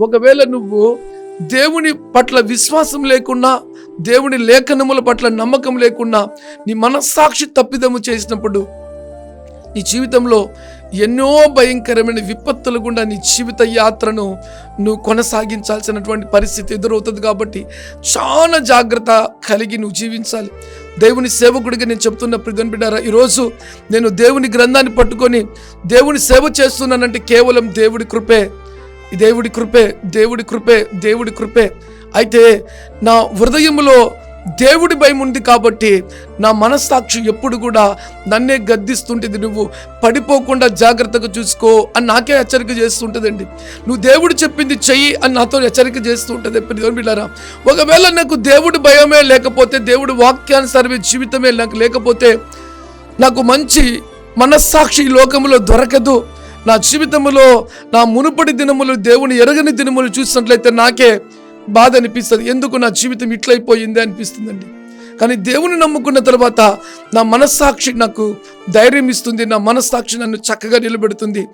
ఒకవేళ నువ్వు దేవుని పట్ల విశ్వాసం లేకున్నా దేవుని లేఖనముల పట్ల నమ్మకం లేకున్నా నీ మనస్సాక్షి తప్పిదము చేసినప్పుడు నీ జీవితంలో ఎన్నో భయంకరమైన విపత్తులు గుండా నీ జీవిత యాత్రను నువ్వు కొనసాగించాల్సినటువంటి పరిస్థితి ఎదురవుతుంది కాబట్టి చాలా జాగ్రత్త కలిగి నువ్వు జీవించాలి. దేవుని సేవకుడిగా నేను చెప్తున్న ప్రిధన్ బిడ్డారా ఈరోజు నేను దేవుని గ్రంథాన్ని పట్టుకొని దేవుని సేవ చేస్తున్నానంటే కేవలం దేవుడి కృపే. దేవుడి కృపే దేవుడి కృపే దేవుడి కృపే. అయితే నా హృదయంలో దేవుడి భయం ఉంది కాబట్టి నా మనస్సాక్షి ఎప్పుడు కూడా నన్నే గద్దిస్తుంటుంది. నువ్వు పడిపోకుండా జాగ్రత్తగా చూసుకో అని నాకే హెచ్చరిక చేస్తుంటుందండి. నువ్వు దేవుడు చెప్పింది చెయ్యి అని నాతో హెచ్చరిక చేస్తూ ఉంటుంది బిడ్డారా? ఒకవేళ నాకు దేవుడి భయమే లేకపోతే దేవుడి వాక్యానుసారమే జీవితమే నాకు లేకపోతే నాకు మంచి మనస్సాక్షి ఈ లోకంలో దొరకదు. నా జీవితంలో నా మునుపటి దినములు దేవుని ఎరగని దినములు చూసినట్లయితే నాకే బాధ అనిపిస్తుంది. ఎందుకు నా జీవితం ఇట్లయిపోయింది అనిపిస్తుందండి. కానీ దేవుని నమ్ముకున్న తర్వాత నా మనస్సాక్షి నాకు ధైర్యం ఇస్తుంది నా మనస్సాక్షి నన్ను చక్కగా నిలబెడుతుంది.